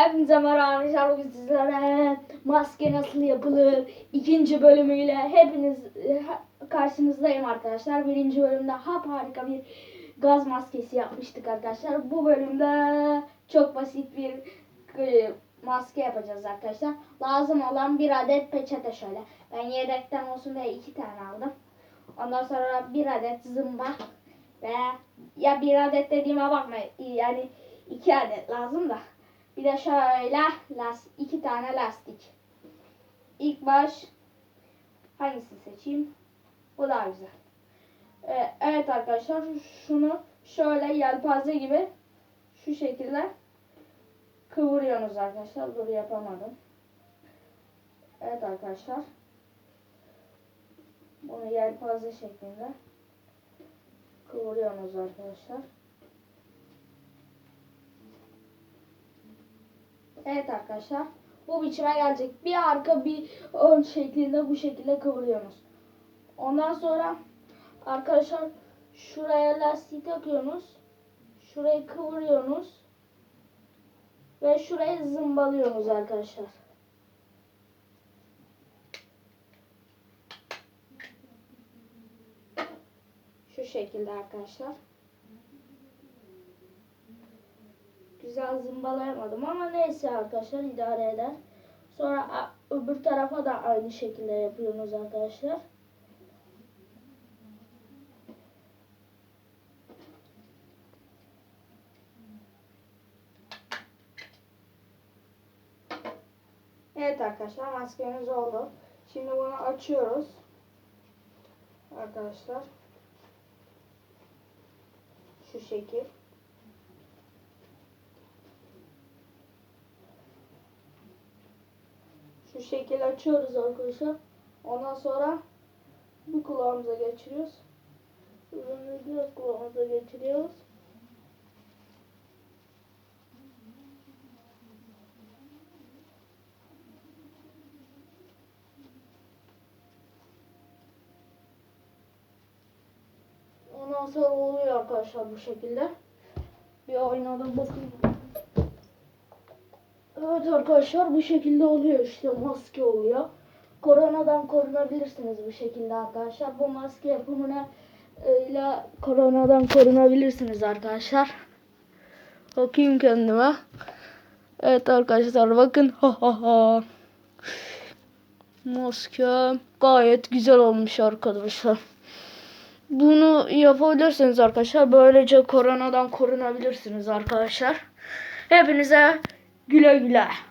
Hepinize merhaba arkadaşlar. Bugün sizlere maske nasıl yapılır ikinci bölümüyle hepiniz e, karşınızdayım arkadaşlar. Birinci bölümde hap harika bir gaz maskesi yapmıştık arkadaşlar. Bu bölümde çok basit bir e, maske yapacağız arkadaşlar. Lazım olan bir adet peçete şöyle. Ben yedekten olsun diye iki tane aldım. Ondan sonra bir adet zımba ve ya bir adet dediğime bakmayın yani iki adet lazım da. Bir de şöyle las iki tane lastik. İlk baş hangisini seçeyim? Bu daha güzel. Ee, evet arkadaşlar şunu şöyle yelpaze gibi şu şekilde kıvırıyorsunuz arkadaşlar. Dur yapamadım. Evet arkadaşlar. Bunu yelpaze şeklinde kıvırıyorsunuz arkadaşlar. Evet arkadaşlar. Bu biçime gelecek. Bir arka bir ön şeklinde bu şekilde kıvırıyorsunuz. Ondan sonra arkadaşlar şuraya lastiği takıyorsunuz. Şurayı kıvırıyorsunuz. Ve şurayı zımbalıyorsunuz arkadaşlar. Şu şekilde arkadaşlar. Güzel zımbalayamadım ama neyse arkadaşlar idare eder. Sonra öbür tarafa da aynı şekilde yapıyorsunuz arkadaşlar. Evet arkadaşlar maskemiz oldu. Şimdi bunu açıyoruz. Arkadaşlar. Şu şekil. Şu şekil açıyoruz arkadaşlar. Ondan sonra bu kulağımıza geçiriyoruz. Bunu biraz kulağımıza geçiriyoruz. Ondan sonra oluyor arkadaşlar bu şekilde. Bir oynadım bakın. Evet arkadaşlar bu şekilde oluyor işte maske oluyor. Koronadan korunabilirsiniz bu şekilde arkadaşlar. Bu maske yapımına e, ile koronadan korunabilirsiniz arkadaşlar. Bakayım kendime. Evet arkadaşlar bakın. Ha ha ha. Maske gayet güzel olmuş arkadaşlar. Bunu yapabilirsiniz arkadaşlar. Böylece koronadan korunabilirsiniz arkadaşlar. Hepinize güle güle.